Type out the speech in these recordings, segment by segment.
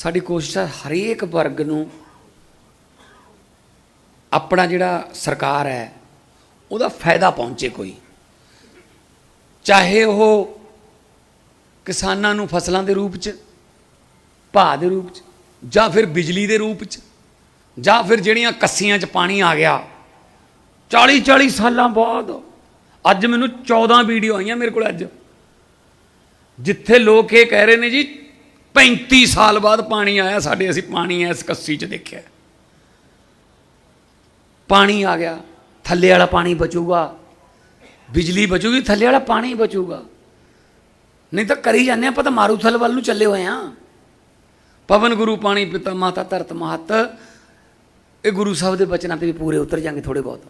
ਸਾਡੀ ਕੋਸ਼ਿਸ਼ ਹੈ ਹਰੇਕ ਵਰਗ ਨੂੰ ਆਪਣਾ ਜਿਹੜਾ ਸਰਕਾਰ ਹੈ, ਉਹਦਾ ਫਾਇਦਾ ਪਹੁੰਚੇ ਕੋਈ। ਚਾਹੇ ਉਹ ਕਿਸਾਨਾਂ ਨੂੰ ਫਸਲਾਂ ਦੇ ਰੂਪ 'ਚ, ਭਾਅ ਦੇ ਰੂਪ 'ਚ, ਜਾਂ ਫਿਰ ਬਿਜਲੀ ਦੇ ਰੂਪ 'ਚ, ਜਾਂ ਫਿਰ ਜਿਹੜੀਆਂ ਕੱਸੀਆਂ 'ਚ ਪਾਣੀ ਆ ਗਿਆ। 40 40 ਸਾਲਾਂ ਬਾਅਦ ਅੱਜ ਮੈਨੂੰ 14 ਵੀਡੀਓ ਆਈਆਂ ਮੇਰੇ ਕੋਲ ਅੱਜ। ਜਿੱਥੇ ਲੋਕ ਇਹ ਕਹਿ ਰਹੇ ਨੇ ਜੀ 35 ਸਾਲ ਬਾਅਦ ਪਾਣੀ ਆਇਆ, ਸਾਡੇ ਅਸੀਂ ਪਾਣੀ ਇਸ ਕੱਸੀ 'ਚ ਦੇਖਿਆ। ਪਾਣੀ ਆ ਗਿਆ, ਥੱਲੇ ਵਾਲਾ ਪਾਣੀ ਬਚੂਗਾ। ਬਿਜਲੀ ਬਚੂਗੀ, ਥੱਲੇ ਵਾਲਾ ਪਾਣੀ ਬਚੂਗਾ। ਨਹੀਂ ਤਾਂ ਕਰੀ ਜਾਂਦੇ ਆਪਾਂ ਤਾਂ ਮਾਰੂਥਲ ਵੱਲ ਨੂੰ ਚੱਲੇ ਹੋਏ ਆ ਪਵਨ ਗੁਰੂ, ਪਾਣੀ ਪਿਤਾ ਮਾਤਾ ਧਰਤ ਮਹਤ। ਇਹ ਗੁਰੂ ਸਾਹਿਬ ਦੇ ਬਚਨਾਂ ਤੇ ਵੀ ਪੂਰੇ ਉਤਰ ਜਾਂਗੇ ਥੋੜੇ ਬਹੁਤ।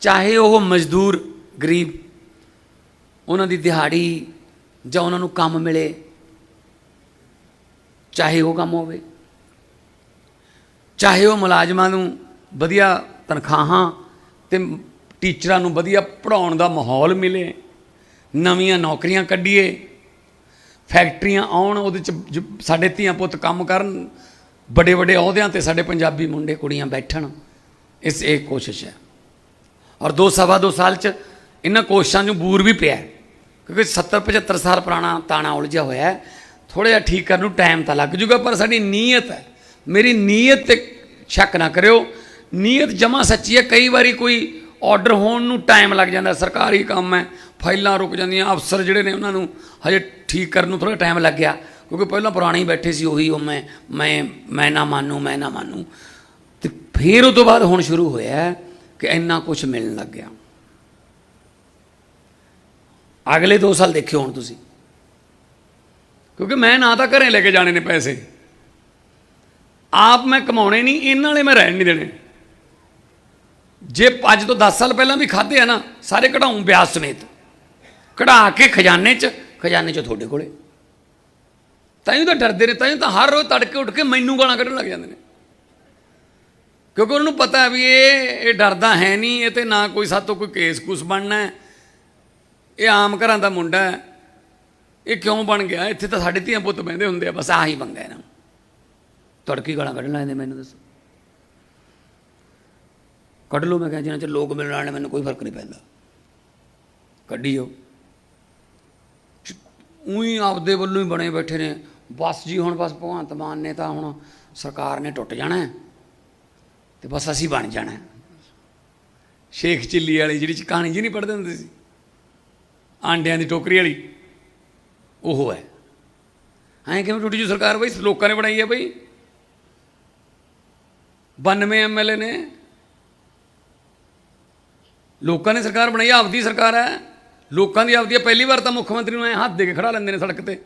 ਚਾਹੇ ਉਹ ਮਜ਼ਦੂਰ, ਗਰੀਬ, ਉਹਨਾਂ ਦੀ ਦਿਹਾੜੀ ਜਾਂ ਉਹਨਾਂ ਨੂੰ ਕੰਮ ਮਿਲੇ ਚਾਹੇ ਉਹ ਕੰਮ ਹੋਵੇ, ਚਾਹੇ ਉਹ ਮੁਲਾਜ਼ਮਾਂ ਨੂੰ ਵਧੀਆ ਤਨਖਾਹਾਂ ਤੇ ਟੀਚਰਾਂ ਨੂੰ ਵਧੀਆ ਪੜਾਉਣ ਦਾ ਮਾਹੌਲ ਮਿਲੇ, ਨਵੀਆਂ ਨੌਕਰੀਆਂ ਕੱਢੀਏ, ਫੈਕਟਰੀਆਂ ਆਉਣ, ਉਹਦੇ ਚ ਜ- ਸਾਡੇ ਧੀਆਂ ਪੁੱਤ ਕੰਮ ਕਰਨ, ਵੱਡੇ ਵੱਡੇ ਅਹੁਦਿਆਂ ਤੇ ਸਾਡੇ ਪੰਜਾਬੀ ਮੁੰਡੇ ਕੁੜੀਆਂ ਬੈਠਣ, ਇਸ ਇਹ ਕੋਸ਼ਿਸ਼ ਹੈ। ਔਰ ਦੋ ਸਵਾ ਦੋ ਸਾਲ ਚ ਇਹਨਾਂ ਕੋਸ਼ਿਸ਼ਾਂ ਨੂੰ ਬੂਰ ਵੀ ਪਿਆ ਕਿਉਂਕਿ 70 75 ਸਾਲ ਪੁਰਾਣਾ ਤਾਣਾ ਉਲਝਿਆ ਹੋਇਆ ਹੈ ਥੋੜਾ ਜਿਹਾ ਠੀਕ ਕਰਨ ਨੂੰ ਟਾਈਮ ਤਾਂ ਲੱਗ ਜੂਗਾ, ਪਰ ਸਾਡੀ ਨੀਅਤ ਹੈ। ਮੇਰੀ ਨੀਅਤ ਤੇ ਸ਼ੱਕ ਨਾ ਕਰਿਓ। ਨੀਅਤ ਜਮਾ ਸੱਚੀ ਹੈ। ਕਈ ਵਾਰੀ ਕੋਈ ਆਰਡਰ ਹੋਣ ਨੂੰ ਟਾਈਮ ਲੱਗ ਜਾਂਦਾ, ਸਰਕਾਰੀ ਕੰਮ ਹੈ, ਫਾਈਲਾਂ ਰੁਕ ਜਾਂਦੀਆਂ, ਅਫਸਰ ਜਿਹੜੇ ਨੇ ਉਹਨਾਂ ਨੂੰ ਹਜੇ ਠੀਕ ਕਰਨ ਨੂੰ ਥੋੜਾ ਟਾਈਮ ਲੱਗ ਗਿਆ, ਕਿਉਂਕਿ ਪਹਿਲਾਂ ਪੁਰਾਣੇ ਹੀ ਬੈਠੇ ਸੀ, ਉਹੀ ਉਹ ਮੈਂ ਮੈਂ ਮੈਂ ਨਾ ਮੰਨੂ, ਮੈਂ ਨਾ ਮੰਨੂ। ਤੇ ਫਿਰ ਉਹ ਤੋਂ ਬਾਅਦ ਹੁਣ ਸ਼ੁਰੂ ਹੋਇਆ ਕਿ ਇੰਨਾ ਕੁਝ ਮਿਲਣ ਲੱਗ ਗਿਆ। ਅਗਲੇ 2 ਸਾਲ ਦੇਖਿਓ ਹੁਣ ਤੁਸੀਂ। ਕਿਉਂਕਿ ਮੈਂ ਨਾ ਤਾਂ ਘਰੇ ਲੈ ਕੇ ਜਾਣੇ ਨੇ ਪੈਸੇ। ਆਪ ਮੈਂ ਕਮਾਉਣੇ ਨਹੀਂ, ਇਹਨਾਂ ਵਾਲੇ ਮੈਂ ਰਹਿਣ ਨਹੀਂ ਦੇਣੇ। ਜੇ ਅੱਜ ਤੋਂ 10 ਸਾਲ ਪਹਿਲਾਂ ਵੀ ਖਾਦੇ ਆ ਨਾ, ਸਾਰੇ ਕਢਾਉਂ ਵਿਆਜ ਸਮੇਤ। ਕਢਾ ਕੇ ਖਜ਼ਾਨੇ 'ਚ ਖਜ਼ਾਨੇ 'ਚ ਤੁਹਾਡੇ ਕੋਲੇ। ਤਾਂ ਹੀ ਤਾਂ ਡਰਦੇ ਨੇ ਤਾਂ ਹੀ ਤਾਂ ਹਰ ਰੋਜ਼ ਤੜਕੇ ਉੱਠ ਕੇ ਮੈਨੂੰ ਗਾਲਾਂ ਕੱਢਣ ਲੱਗ ਜਾਂਦੇ ਨੇ। ਕਿਉਂਕਿ ਉਹਨੂੰ ਪਤਾ ਵੀ ਇਹ ਇਹ ਡਰਦਾ ਹੈ ਨਹੀਂ, ਇਹ ਤੇ ਨਾ ਕੋਈ ਸਾਤੋਂ ਕੋਈ ਕੇਸ ਕੁਸ ਬਣਨਾ ਇਹ ਆਮ ਘਰਾਂ ਦਾ ਮੁੰਡਾ ਹੈ। ਇਹ ਕਿਉਂ ਬਣ ਗਿਆ? ਇੱਥੇ ਤਾਂ ਸਾਡੇ ਧੀਆਂ ਪੁੱਤ ਬਹਿੰਦੇ ਹੁੰਦੇ ਆ, ਬਸ ਆਹੀ ਬੰਗਾ ਇਹਨਾਂ ਨੂੰ। ਤੜਕੀ ਗਾਲਾਂ ਕੱਢਣ ਲੱਗਦੇ ਮੈਨੂੰ ਦੱਸੋ। ਕੱਢ ਲਓ, ਮੈਂ ਕਿਹਾ ਜਿੰਨਾ 'ਚ ਲੋਕ ਮਿਲਣ ਵਾਲੇ ਮੈਨੂੰ ਕੋਈ ਫ਼ਰਕ ਨਹੀਂ ਪੈਂਦਾ। ਕੱਢੀ ਜਾਓ ਉਹੀ ਆਪਦੇ ਵੱਲੋਂ ਹੀ ਬਣੇ ਬੈਠੇ ਨੇ। ਬਸ ਜੀ, ਹੁਣ ਬਸ ਭਗਵੰਤ ਮਾਨ ਨੇ ਤਾਂ ਹੁਣ ਸਰਕਾਰ ਨੇ ਟੁੱਟ ਜਾਣਾ ਹੈ ਤੇ ਬਸ ਅਸੀਂ ਬਣ ਜਾਣਾ ਸ਼ੇਖ ਚਿੱਲੀ ਵਾਲੀ ਜਿਹੜੀ ਕਹਾਣੀ ਜੀ ਨਹੀਂ ਪੜ੍ਹਦੇ ਹੁੰਦੇ ਸੀ? ਆਂਡਿਆਂ ਦੀ ਟੋਕਰੀ ਵਾਲੀ। ਉਹ ਹੈ। ਐਂ ਕਿਵੇਂ ਟੁੱਟੀ ਜੂ ਸਰਕਾਰ ਬਈ? ਲੋਕਾਂ ਨੇ ਬਣਾਈ ਹੈ ਬਈ। 92 ਐਮਐਲਏ ਨੇ। ਲੋਕਾਂ ਨੇ ਸਰਕਾਰ ਬਣਾਈ, ਆਪਦੀ ਸਰਕਾਰ ਹੈ। ਲੋਕਾਂ ਦੀ ਆਪਦੀ ਹੈ। ਪਹਿਲੀ ਵਾਰ ਤਾਂ ਮੁੱਖ ਮੰਤਰੀ ਨੂੰ ਐ ਹੱਥ ਦੇ ਕੇ ਖੜਾ ਲੈਂਦੇ ਨੇ ਸੜਕ ਤੇ।